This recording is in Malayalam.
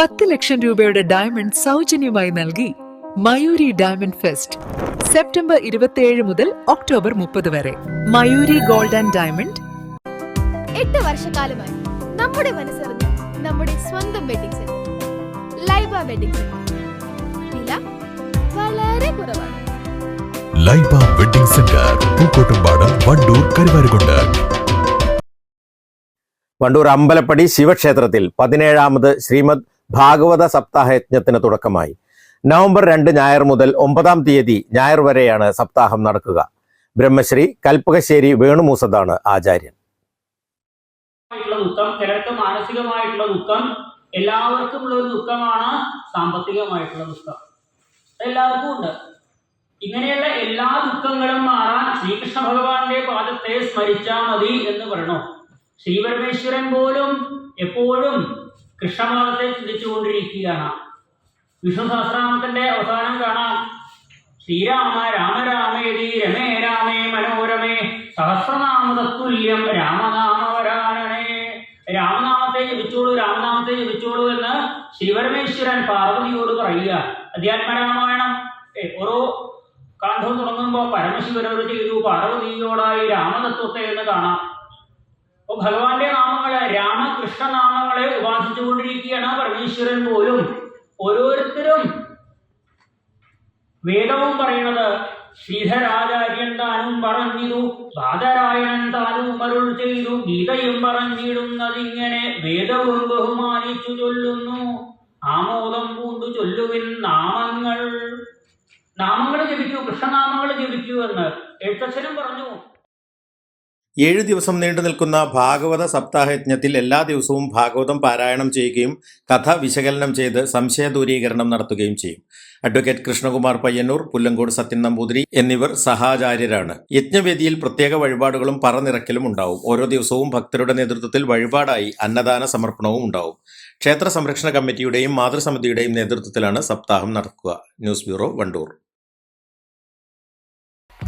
പത്ത് ലക്ഷം രൂപയുടെ ഡയമണ്ട് സൗജന്യമായി നൽകി മയൂരി ഡയമണ്ട് ഫെസ്റ്റ് സെപ്റ്റംബർ ഇരുപത്തിയേഴ് മുതൽ ഒക്ടോബർ മുപ്പത് വരെ. മയൂരി ഗോൾഡ് ആൻഡ് ഡയമണ്ട് എട്ട് വർഷക്കാലമായി നമ്മുടെ മനസ്സറിഞ്ഞ് നമ്മുടെ സ്വന്തം wedding centre Laiba wedding centre വില വളരെ കുറവാണ്. Laiba wedding centre Pookkottumpadam Wandoor Karuvarakundu. Wandoor Ambalappadi ശിവക്ഷേത്രത്തിൽ പതിനേഴാമത് ശ്രീമദ് ഭാഗവത സപ്താഹയജ്ഞത്തിന് തുടക്കമായി. നവംബർ രണ്ട് ഞായർ മുതൽ ഒമ്പതാം തീയതി ഞായർ വരെയാണ് സപ്താഹം നടക്കുക. ബ്രഹ്മശ്രീ കൽപ്പകശ്ശേരി വേണുമൂസതാണ് ആചാര്യൻ. ദുഃഖം മാനസികമായിട്ടുള്ള ദുഃഖം എല്ലാവർക്കും ഉള്ള ഒരു ദുഃഖമാണ് ദുഃഖം. എല്ലാവർക്കും ഉണ്ട്. ഇങ്ങനെയുള്ള എല്ലാ ദുഃഖങ്ങളും മാറാൻ ശ്രീകൃഷ്ണ ഭഗവാന്റെ പാദത്തെ സ്മരിച്ചാൽ മതി എന്ന് പറയണു? ശ്രീപരമേശ്വരൻ പോലും എപ്പോഴും കൃഷ്ണപാദത്തെ ചിന്തിച്ചുകൊണ്ടിരിക്കുകയാണ്. വിഷ്ണു സഹസ്രനാമത്തിന്റെ അവസാനം കാണാം. ശ്രീരാമ രാമരാമേതി രമേ രാമേ മനോരമേ സഹസ്രനാമതത്തുല്യം രാമനാമവരാണനേ രാമനാമത്തെ ജപിച്ചോളൂ രാമനാമത്തെ ജപിച്ചോളൂ എന്ന് ശിവരമേശ്വരൻ പാർവതിയോട് പറയുക. അധ്യാത്മരാമായണം ഓരോ കാന്തം തുടങ്ങുമ്പോൾ പരമശിവനോട് ചെയ്തു പാർവതിയോടായി രാമതത്വത്തെ എന്ന് കാണാം. ഭഗവാന്റെ നാമങ്ങൾ രാമകൃഷ്ണ നാമങ്ങളെ ഉപാസിച്ചുകൊണ്ടിരിക്കുകയാണ് പരമേശ്വരൻ പോലും. ഓരോരുത്തരും വേദവും പറയുന്നത് ശ്രീധരാചാര്യൻ താനും പറഞ്ഞിരു ബാധരായണൻ താനും അരുൾ ചെയ്തു ഗീതയും പറഞ്ഞിടുന്നതിങ്ങനെ വേദവും ബഹുമാനിച്ചു ചൊല്ലുന്നു. ആമോദം പൂണ്ടു ചൊല്ലുവിൻ നാമങ്ങൾ. നാമങ്ങൾ ജപിക്കൂ കൃഷ്ണനാമങ്ങൾ ജപിക്കൂ എന്ന് എഴുത്തച്ഛനും പറഞ്ഞു. ഏഴ് ദിവസം നീണ്ടു നിൽക്കുന്ന ഭാഗവത സപ്താഹയജ്ഞത്തിൽ എല്ലാ ദിവസവും ഭാഗവതം പാരായണം ചെയ്യുകയും കഥ വിശകലനം ചെയ്ത് സംശയ ദൂരീകരണം നടത്തുകയും ചെയ്യും. അഡ്വക്കേറ്റ് കൃഷ്ണകുമാർ പയ്യന്നൂർ പുല്ലങ്കോട് സത്യൻ നമ്പൂതിരി എന്നിവർ സഹാചാര്യരാണ്. യജ്ഞവേദിയിൽ പ്രത്യേക വഴിപാടുകളും പറനിറക്കലും ഉണ്ടാവും. ഓരോ ദിവസവും ഭക്തരുടെ നേതൃത്വത്തിൽ വഴിപാടായി അന്നദാന സമർപ്പണവും ഉണ്ടാവും. ക്ഷേത്ര സംരക്ഷണ കമ്മിറ്റിയുടെയും മാതൃസമിതിയുടെയും നേതൃത്വത്തിലാണ് സപ്താഹം നടക്കുക. News bureau Wandoor.